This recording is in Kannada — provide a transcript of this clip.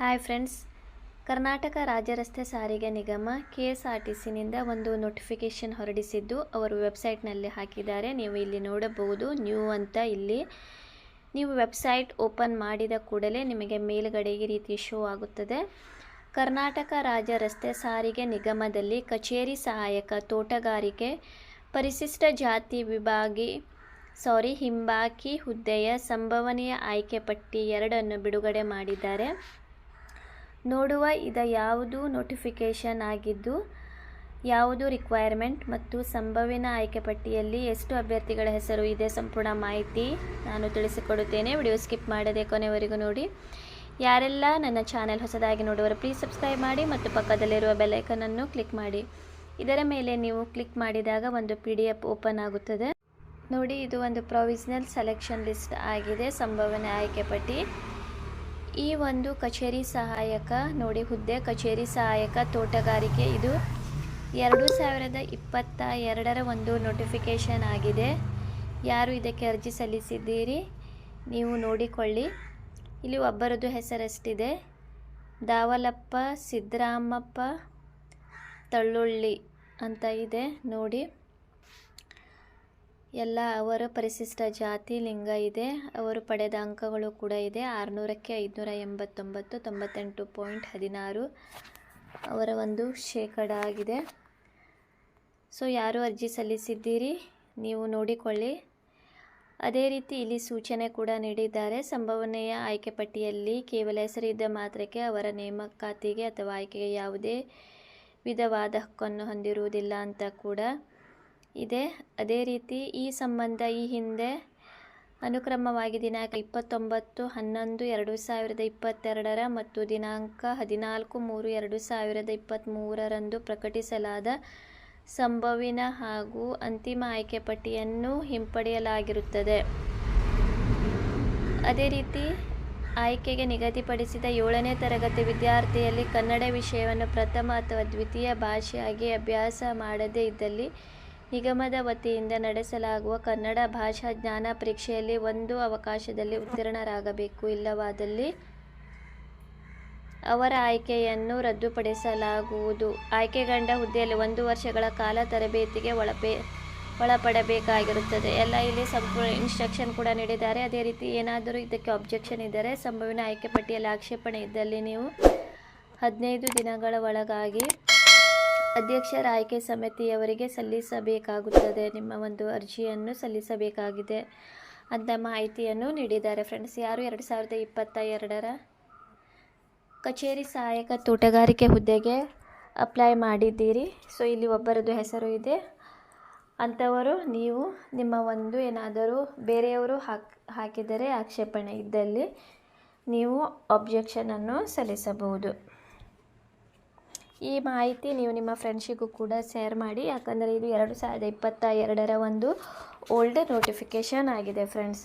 ಹಾಯ್ ಫ್ರೆಂಡ್ಸ್ ಕರ್ನಾಟಕ ರಾಜ್ಯ ರಸ್ತೆ ಸಾರಿಗೆ ನಿಗಮ ಕೆ ಎಸ್ ಆರ್ ಟಿ ಸಿನಿಂದ ಒಂದು ನೋಟಿಫಿಕೇಷನ್ ಹೊರಡಿಸಿದ್ದು ಅವರು ವೆಬ್ಸೈಟ್ನಲ್ಲಿ ಹಾಕಿದ್ದಾರೆ. ನೀವು ಇಲ್ಲಿ ನೋಡಬಹುದು ನ್ಯೂ ಅಂತ ಇಲ್ಲಿ. ನೀವು ವೆಬ್ಸೈಟ್ ಓಪನ್ ಮಾಡಿದ ಕೂಡಲೇ ನಿಮಗೆ ಮೇಲುಗಡೆ ಈ ರೀತಿ ಶೋ ಆಗುತ್ತದೆ. ಕರ್ನಾಟಕ ರಾಜ್ಯ ರಸ್ತೆ ಸಾರಿಗೆ ನಿಗಮದಲ್ಲಿ ಕಚೇರಿ ಸಹಾಯಕ ತೋಟಗಾರಿಕೆ ಪರಿಶಿಷ್ಟ ಜಾತಿ ವಿಭಾಗಿ ಸಾರಿ ಹಿಂಬಾಕಿ ಹುದ್ದೆಯ ಸಂಭವನೀಯ ಆಯ್ಕೆ ಪಟ್ಟಿ ಎರಡನ್ನು ಬಿಡುಗಡೆ ಮಾಡಿದ್ದಾರೆ. ನೋಡುವ ಇದ ಯಾವುದು ನೋಟಿಫಿಕೇಷನ್ ಆಗಿದ್ದು, ಯಾವುದು ರಿಕ್ವೈರ್ಮೆಂಟ್ ಮತ್ತು ಸಂಭವಿನ ಆಯ್ಕೆ ಪಟ್ಟಿಯಲ್ಲಿ ಎಷ್ಟು ಅಭ್ಯರ್ಥಿಗಳ ಹೆಸರು ಇದೆ ಸಂಪೂರ್ಣ ಮಾಹಿತಿ ನಾನು ತಿಳಿಸಿಕೊಡುತ್ತೇನೆ. ವಿಡಿಯೋ ಸ್ಕಿಪ್ ಮಾಡದೆ ಕೊನೆವರೆಗೂ ನೋಡಿ. ಯಾರೆಲ್ಲ ನನ್ನ ಚಾನೆಲ್ ಹೊಸದಾಗಿ ನೋಡುವರು ಪ್ಲೀಸ್ ಸಬ್ಸ್ಕ್ರೈಬ್ ಮಾಡಿ ಮತ್ತು ಪಕ್ಕದಲ್ಲಿರುವ ಬೆಲೈಕನನ್ನು ಕ್ಲಿಕ್ ಮಾಡಿ. ಇದರ ಮೇಲೆ ನೀವು ಕ್ಲಿಕ್ ಮಾಡಿದಾಗ ಒಂದು ಪಿ ಡಿ ಎಫ್ ಓಪನ್ ಆಗುತ್ತದೆ. ನೋಡಿ, ಇದು ಒಂದು ಪ್ರೊವಿಷನಲ್ ಸೆಲೆಕ್ಷನ್ ಲಿಸ್ಟ್ ಆಗಿದೆ, ಸಂಭವನೆ ಆಯ್ಕೆ ಪಟ್ಟಿ. ಈ ಒಂದು ಕಚೇರಿ ಸಹಾಯಕ ನೋಡಿ, ಹುದ್ದೆ ಕಚೇರಿ ಸಹಾಯಕ ತೋಟಗಾರಿಕೆ. ಇದು ಎರಡು ಸಾವಿರದ ಇಪ್ಪತ್ತ ಎರಡರ ಒಂದು ನೋಟಿಫಿಕೇಷನ್ ಆಗಿದೆ. ಯಾರು ಇದಕ್ಕೆ ಅರ್ಜಿ ಸಲ್ಲಿಸಿದ್ದೀರಿ ನೀವು ನೋಡಿಕೊಳ್ಳಿ. ಇಲ್ಲಿ ಒಬ್ಬರದ್ದು ಹೆಸರಷ್ಟಿದೆ. ದಾವಲಪ್ಪ ಸಿದ್ದರಾಮಪ್ಪ ತಳ್ಳುಳ್ಳಿ ಅಂತ ಇದೆ. ನೋಡಿ ಎಲ್ಲ ಅವರ ಪರಿಶಿಷ್ಟ ಜಾತಿ, ಲಿಂಗ ಇದೆ. ಅವರು ಪಡೆದ ಅಂಕಗಳು ಕೂಡ ಇದೆ. ಆರುನೂರಕ್ಕೆ ಐದುನೂರ ಎಂಬತ್ತೊಂಬತ್ತು, ತೊಂಬತ್ತೆಂಟು ಪಾಯಿಂಟ್ ಹದಿನಾರು ಅವರ ಒಂದು ಶೇಕಡ ಆಗಿದೆ. ಸೊ, ಯಾರು ಅರ್ಜಿ ಸಲ್ಲಿಸಿದ್ದೀರಿ? ನೀವು ನೋಡಿಕೊಳ್ಳಿ. ಅದೇ ರೀತಿ ಇಲ್ಲಿ ಸೂಚನೆ ಕೂಡ ನೀಡಿದ್ದಾರೆ. ಸಂಭವನೀಯ ಆಯ್ಕೆ ಪಟ್ಟಿಯಲ್ಲಿ ಕೇವಲ ಹೆಸರಿದ್ದ ಮಾತ್ರಕ್ಕೆ ಅವರ ನೇಮಕಾತಿಗೆ ಅಥವಾ ಆಯ್ಕೆಗೆ ಯಾವುದೇ ವಿಧವಾದ ಹಕ್ಕನ್ನು ಹೊಂದಿರುವುದಿಲ್ಲ ಅಂತ ಕೂಡ ಇದೆ. ಅದೇ ರೀತಿ ಈ ಸಂಬಂಧ ಈ ಹಿಂದೆ ಅನುಕ್ರಮವಾಗಿ ದಿನಾಂಕ ಇಪ್ಪತ್ತೊಂಬತ್ತು, ಹನ್ನೊಂದು, ಎರಡು ಸಾವಿರದ ಇಪ್ಪತ್ತೆರಡರ ಮತ್ತು ದಿನಾಂಕ ಹದಿನಾಲ್ಕು, ಮೂರು, ಎರಡು ಸಾವಿರದ ಇಪ್ಪತ್ತ್ಮೂರರಂದು ಪ್ರಕಟಿಸಲಾದ ಸಂಭವಿನ ಹಾಗೂ ಅಂತಿಮ ಆಯ್ಕೆ ಪಟ್ಟಿಯನ್ನು ಹಿಂಪಡೆಯಲಾಗಿರುತ್ತದೆ. ಅದೇ ರೀತಿ ಆಯ್ಕೆಗೆ ನಿಗದಿಪಡಿಸಿದ ಏಳನೇ ತರಗತಿ ವಿದ್ಯಾರ್ಥಿಯಲ್ಲಿ ಕನ್ನಡ ವಿಷಯವನ್ನು ಪ್ರಥಮ ಅಥವಾ ದ್ವಿತೀಯ ಭಾಷೆಯಾಗಿ ಅಭ್ಯಾಸ ಮಾಡದೇ ಇದ್ದಲ್ಲಿ ನಿಗಮದ ವತಿಯಿಂದ ನಡೆಸಲಾಗುವ ಕನ್ನಡ ಭಾಷಾ ಜ್ಞಾನ ಪರೀಕ್ಷೆಯಲ್ಲಿ ಒಂದು ಅವಕಾಶದಲ್ಲಿ ಉತ್ತೀರ್ಣರಾಗಬೇಕು. ಇಲ್ಲವಾದಲ್ಲಿ ಅವರ ಆಯ್ಕೆಯನ್ನು ರದ್ದುಪಡಿಸಲಾಗುವುದು. ಆಯ್ಕೆಗೊಂಡ ಹುದ್ದೆಯಲ್ಲಿ ಒಂದು ವರ್ಷಗಳ ಕಾಲ ತರಬೇತಿಗೆ ಒಳಪೇ, ಒಳಪಡಬೇಕಾಗಿರುತ್ತದೆ. ಎಲ್ಲ ಇಲ್ಲಿ ಸಂಪೂರ್ಣ ಇನ್ಸ್ಟ್ರಕ್ಷನ್ ಕೂಡ ನೀಡಿದ್ದಾರೆ. ಅದೇ ರೀತಿ ಏನಾದರೂ ಇದಕ್ಕೆ ಅಬ್ಜೆಕ್ಷನ್ ಇದ್ದರೆ ಸಂಭವಿನ ಆಯ್ಕೆ ಪಟ್ಟಿಯಲ್ಲಿ ಆಕ್ಷೇಪಣೆ ಇದ್ದಲ್ಲಿ ನೀವು ಹದಿನೈದು ದಿನಗಳ ಒಳಗಾಗಿ ಅಧ್ಯಕ್ಷರ ಆಯ್ಕೆ ಸಮಿತಿಯವರಿಗೆ ಸಲ್ಲಿಸಬೇಕಾಗುತ್ತದೆ. ನಿಮ್ಮ ಒಂದು ಅರ್ಜಿಯನ್ನು ಸಲ್ಲಿಸಬೇಕಾಗಿದೆ. ಅಂತ ಮಾಹಿತಿಯನ್ನು ನೀಡಿದ್ದಾರೆ. ಫ್ರೆಂಡ್ಸ್, ಯಾರು ಎರಡು ಸಾವಿರದ ಇಪ್ಪತ್ತ ಎರಡರ ಕಚೇರಿ ಸಹಾಯಕ ತೋಟಗಾರಿಕೆ ಹುದ್ದೆಗೆ ಅಪ್ಲೈ ಮಾಡಿದ್ದೀರಿ? ಸೊ, ಇಲ್ಲಿ ಒಬ್ಬರದ್ದು ಹೆಸರು ಇದೆ. ಅಂಥವರು ನೀವು ನಿಮ್ಮ ಒಂದು ಏನಾದರೂ ಬೇರೆಯವರು ಹಾಕ್, ಹಾಕಿದರೆ ಆಕ್ಷೇಪಣೆ ಇದ್ದಲ್ಲಿ ನೀವು ಅಬ್ಜೆಕ್ಷನನ್ನು ಸಲ್ಲಿಸಬಹುದು. ಈ ಮಾಹಿತಿ ನೀವು ನಿಮ್ಮ ಫ್ರೆಂಡ್ಸಿಗೂ ಕೂಡ ಶೇರ್ ಮಾಡಿ. ಯಾಕಂದರೆ ಇದು ಎರಡು ಸಾವಿರದ ಇಪ್ಪತ್ತ ಎರಡರ ಒಂದು ಓಲ್ಡ್ ನೋಟಿಫಿಕೇಷನ್ ಆಗಿದೆ ಫ್ರೆಂಡ್ಸ್